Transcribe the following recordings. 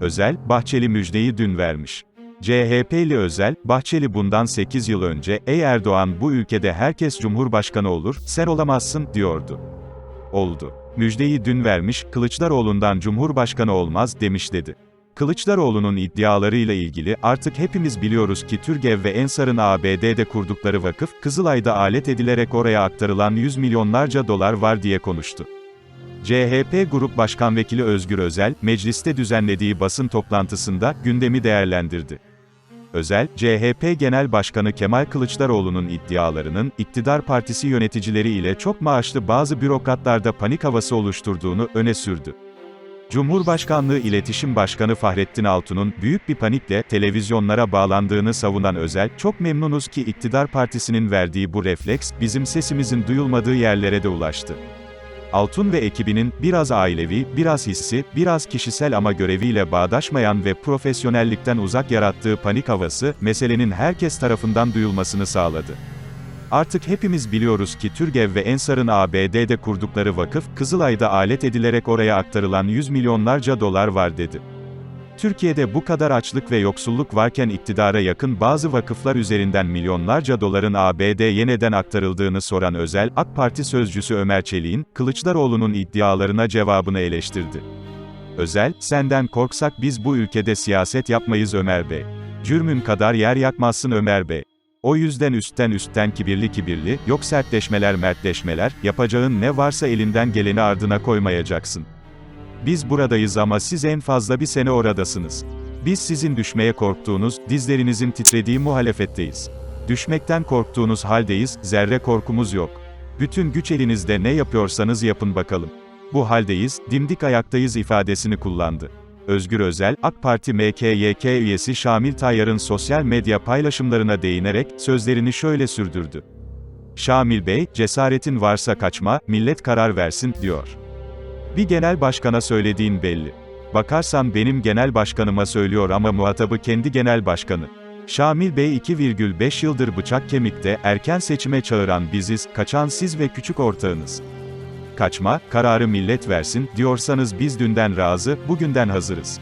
Özel, Bahçeli müjdeyi dün vermiş. CHP'li Özel, Bahçeli bundan 8 yıl önce, ey Erdoğan bu ülkede herkes Cumhurbaşkanı olur, sen olamazsın, diyordu. Oldu. Müjdeyi dün vermiş, Kılıçdaroğlu'ndan Cumhurbaşkanı olmaz, demiş dedi. Kılıçdaroğlu'nun iddialarıyla ilgili, artık hepimiz biliyoruz ki Türgev ve Ensar'ın ABD'de kurdukları vakıf, Kızılay'da alet edilerek oraya aktarılan yüz milyonlarca dolar var diye konuştu. CHP Grup Başkan Vekili Özgür Özel, mecliste düzenlediği basın toplantısında, gündemi değerlendirdi. Özel, CHP Genel Başkanı Kemal Kılıçdaroğlu'nun iddialarının, iktidar partisi yöneticileri ile çok maaşlı bazı bürokratlarda panik havası oluşturduğunu öne sürdü. Cumhurbaşkanlığı İletişim Başkanı Fahrettin Altun'un büyük bir panikle televizyonlara bağlandığını savunan Özel, çok memnunuz ki iktidar partisinin verdiği bu refleks, bizim sesimizin duyulmadığı yerlere de ulaştı. Altun ve ekibinin, biraz ailevi, biraz hissi, biraz kişisel ama göreviyle bağdaşmayan ve profesyonellikten uzak yarattığı panik havası, meselenin herkes tarafından duyulmasını sağladı. Artık hepimiz biliyoruz ki Türgev ve Ensar'ın ABD'de kurdukları vakıf, Kızılay'da alet edilerek oraya aktarılan yüz milyonlarca dolar var dedi. Türkiye'de bu kadar açlık ve yoksulluk varken iktidara yakın bazı vakıflar üzerinden milyonlarca doların ABD'ye neden aktarıldığını soran Özel, AK Parti sözcüsü Ömer Çelik'in, Kılıçdaroğlu'nun iddialarına cevabını eleştirdi. Özel, senden korksak biz bu ülkede siyaset yapmayız Ömer Bey. Cürmün kadar yer yakmazsın Ömer Bey. O yüzden üstten üstten kibirli kibirli, yok sertleşmeler mertleşmeler, yapacağın ne varsa elinden geleni ardına koymayacaksın. Biz buradayız ama siz en fazla bir sene oradasınız. Biz sizin düşmeye korktuğunuz, dizlerinizin titrediği muhalefetteyiz. Düşmekten korktuğunuz haldeyiz, zerre korkumuz yok. Bütün güç elinizde ne yapıyorsanız yapın bakalım. Bu haldeyiz, dimdik ayaktayız ifadesini kullandı. Özgür Özel, AK Parti MKYK üyesi Şamil Tayyar'ın sosyal medya paylaşımlarına değinerek, sözlerini şöyle sürdürdü. Şamil Bey, cesaretin varsa kaçma, millet karar versin, diyor. Bir genel başkana söylediğin belli. Bakarsan benim genel başkanıma söylüyor ama muhatabı kendi genel başkanı. Şamil Bey 2,5 yıldır bıçak kemikte, erken seçime çağıran biziz, kaçan siz ve küçük ortağınız. Kaçma, kararı millet versin, diyorsanız biz dünden razı, bugünden hazırız.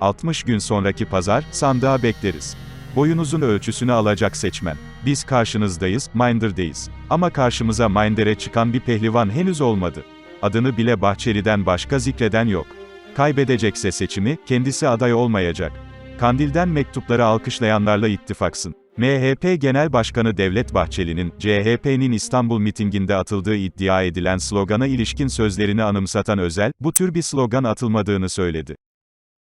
60 gün sonraki pazar, sandığa bekleriz. Boyunuzun ölçüsünü alacak seçmen. Biz karşınızdayız, Minder'deyiz. Ama karşımıza Minder'e çıkan bir pehlivan henüz olmadı. Adını bile Bahçeli'den başka zikreden yok. Kaybedecekse seçimi, kendisi aday olmayacak. Kandil'den mektupları alkışlayanlarla ittifaksın. MHP Genel Başkanı Devlet Bahçeli'nin, CHP'nin İstanbul mitinginde atıldığı iddia edilen slogana ilişkin sözlerini anımsatan Özel, bu tür bir slogan atılmadığını söyledi.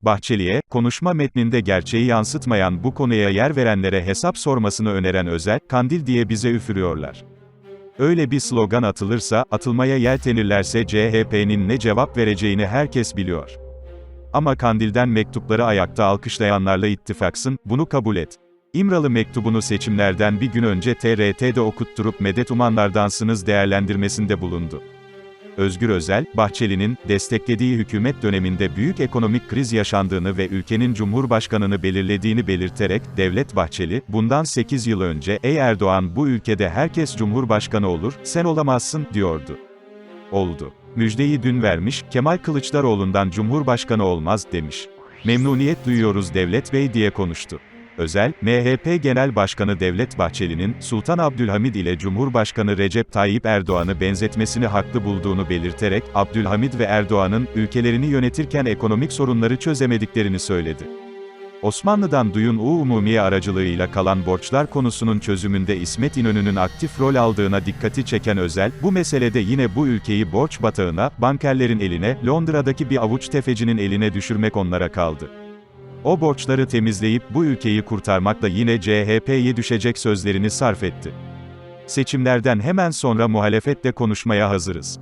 Bahçeli'ye, konuşma metninde gerçeği yansıtmayan bu konuya yer verenlere hesap sormasını öneren Özel, Kandil diye bize üfürüyorlar. Öyle bir slogan atılırsa, atılmaya yeltenirlerse CHP'nin ne cevap vereceğini herkes biliyor. Ama Kandil'den mektupları ayakta alkışlayanlarla ittifaksın, bunu kabul et. İmralı mektubunu seçimlerden bir gün önce TRT'de okutturup medet umanlardansınız değerlendirmesinde bulundu. Özgür Özel, Bahçeli'nin, desteklediği hükümet döneminde büyük ekonomik kriz yaşandığını ve ülkenin cumhurbaşkanını belirlediğini belirterek, Devlet Bahçeli, bundan 8 yıl önce, ey Erdoğan bu ülkede herkes cumhurbaşkanı olur, sen olamazsın, diyordu. Oldu. Müjdeyi dün vermiş, Kemal Kılıçdaroğlu'ndan cumhurbaşkanı olmaz, demiş. Memnuniyet duyuyoruz Devlet Bey diye konuştu. Özel, MHP Genel Başkanı Devlet Bahçeli'nin, Sultan Abdülhamid ile Cumhurbaşkanı Recep Tayyip Erdoğan'ı benzetmesini haklı bulduğunu belirterek, Abdülhamid ve Erdoğan'ın, ülkelerini yönetirken ekonomik sorunları çözemediklerini söyledi. Osmanlı'dan Duyun U Umumiye aracılığıyla kalan borçlar konusunun çözümünde İsmet İnönü'nün aktif rol aldığına dikkati çeken Özel, bu meselede yine bu ülkeyi borç batağına, bankerlerin eline, Londra'daki bir avuç tefecinin eline düşürmek onlara kaldı. O borçları temizleyip bu ülkeyi kurtarmakla yine CHP'ye düşecek sözlerini sarf etti. Seçimlerden hemen sonra muhalefetle konuşmaya hazırız.